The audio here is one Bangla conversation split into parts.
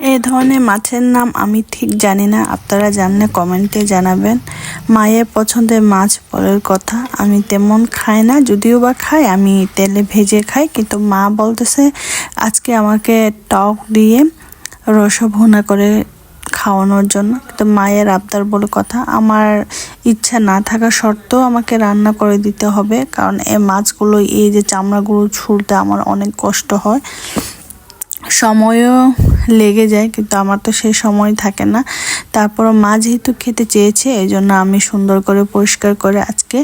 এই ধরনের মাছের নাম আমি ঠিক জানি না, আপনারা জানলে কমেন্টে জানাবেন। মায়ের পছন্দের মাছ পরের কথা আমি তেমন খাই না, যদিও বা খাই, আমি তেলে ভেজে খাই, কিন্তু মা বলতেছে আজকে আমাকে টক দিয়ে রস ভুনা করে খাওয়ানোর জন্য। কিন্তু মায়ের আবদার বলে কথা, আমার ইচ্ছা না থাকা সত্ত্বেও আমাকে রান্না করে দিতে হবে, কারণ এই মাছগুলো, এই যে চামড়াগুলো ছুলতে আমার অনেক কষ্ট হয়। সময়ও লেগে যায়, কিন্তু আমার তো সেই সময় থাকে না। তারপর মা যেহেতু খেতে চেয়েছে এই জন্য আমি সুন্দর করে পরিষ্কার করে আজকে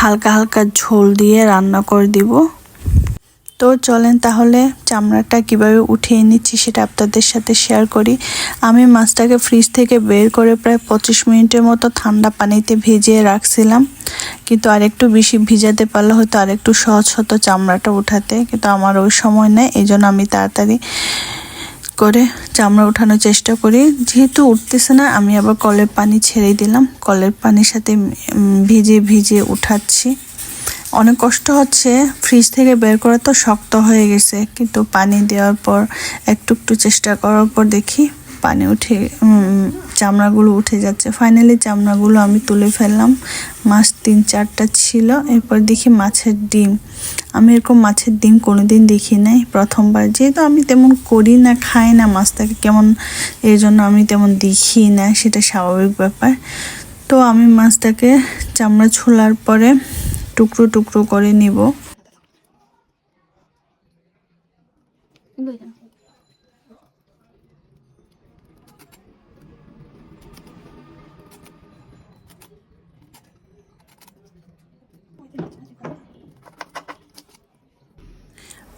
হালকা হালকা ঝোল দিয়ে রান্না করে দিব। তো চলেন তাহলে চামড়াটা কীভাবে উঠিয়ে নিচ্ছি সেটা আপনাদের সাথে শেয়ার করি। আমি মাছটাকে ফ্রিজ থেকে বের করে প্রায় পঁচিশ মিনিটের মতো ঠান্ডা পানিতে ভিজিয়ে রাখছিলাম। কিন্তু আরেকটু বেশি ভিজাতে পারলে হয়তো আরেকটু সহজ হতো চামড়াটা উঠাতে। কিন্তু আমার ওই সময় নেই এই জন্য আমি তাড়াতাড়ি করে চামড়া উঠানোর চেষ্টা করি। যেহেতু উঠতেছে না, আমি আবার কলের পানি ছেড়ে দিলাম। কলের পানির সাথে ভিজে ভিজে উঠাচ্ছি। অনেক কষ্ট হচ্ছে ফ্রিজ থেকে বের করা তো শক্ত হয়ে গেছে, কিন্তু পানি দেওয়ার পর একটু একটু চেষ্টা করার পর দেখি পানি উঠে চামড়াগুলো উঠে যাচ্ছে। ফাইনালি চামড়াগুলো আমি তুলে ফেললাম, মাছ তিন চারটা ছিল, এরপর দেখি মাছের ডিম। আমি এরকম মাছের ডিম কোনোদিন দেখি নাই, প্রথমবার। যেহেতু আমি তেমন করি না, খাই না মাছটাকে কেমন এই জন্য আমি তেমন দেখি না, সেটা স্বাভাবিক ব্যাপার। তো আমি মাছটাকে চামড়া ছোলার পরে টুকরো টুকরো করে নিব।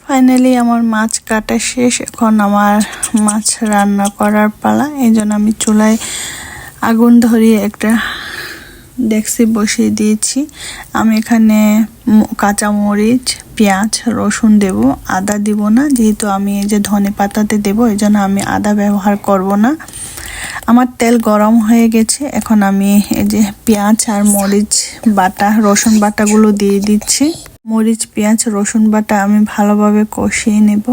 ফাইনালি আমার মাছ কাটা শেষ। এখন আমার মাছ রান্না করার পালা। এই জন্য আমি চুলায় আগুন ধরিয়ে একটা ডেক্সি বসিয়ে দিয়েছি। আমি এখানে কাঁচা মরিচ, পেঁয়াজ, রসুন দেব। আদা দিব না, যেহেতু আমি এই যে ধনে পাতাতে দেব, এই জন্য আমি আদা ব্যবহার করব না। আমার তেল গরম হয়ে গেছে। এখন আমি এই যে পেঁয়াজ আর মরিচ বাটা, রসুন বাটাগুলো দিয়ে দিচ্ছি। মরিচ, পেঁয়াজ, রসুন বাটা আমি ভালোভাবে কষিয়ে নেব।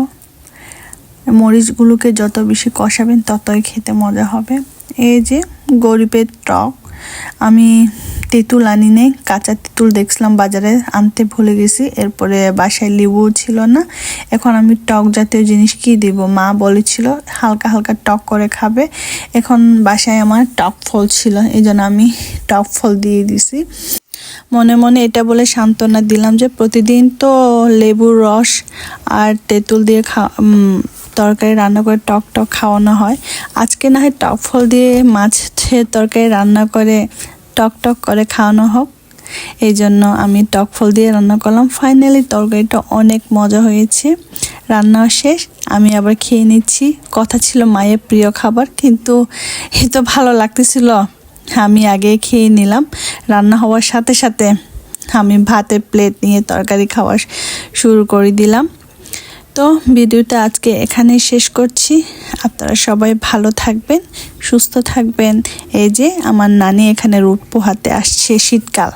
মরিচগুলোকে যত বেশি কষাবেন, ততই খেতে মজা হবে। এই যে গরিবের টক। আমি তেঁতুল আনি নেই কাঁচা তেঁতুল দেখছিলাম বাজারে, আনতে ভুলে গেছি, এরপরে বাসায় লেবু ছিল না। এখন আমি টক জাতীয় জিনিস কি দেব? মা বলেছিল, হালকা হালকা টক করে খাবে। এখন বাসায় আমার টক ফল ছিল এই জন্য আমি টক ফল দিয়ে দিছি। মনে মনে এটা বলে সান্ত্বনা দিলাম যে, প্রতিদিন তো লেবুর রস আর তেঁতুল দিয়ে খা তরকারি রান্না করে টক টক খাওয়ানো হয়। আজকে না হয় টক ফল দিয়ে মাছের তরকারি রান্না করে টক টক করে খাওয়ানো হোক। এই জন্য আমি টক ফল দিয়ে রান্না করলাম। ফাইনালি তরকারিটা অনেক মজা হয়েছে। রান্না শেষ। আমি আবার খেয়ে নিচ্ছি। কথা ছিল মায়ের প্রিয় খাবার, কিন্তু এ তো ভালো লাগতেছিল। আমি আগে খেয়ে নিলাম। রান্না হওয়ার সাথে সাথে আমি ভাতের প্লেট নিয়ে তরকারি খাওয়া শুরু করে দিলাম। তো ভিডিওটা আজকে এখানে শেষ করছি। আপনারা সবাই ভালো থাকবেন, সুস্থ থাকবেন। এই যে আমার নানি এখানে রুট পোহাতে আসছে শীতকাল।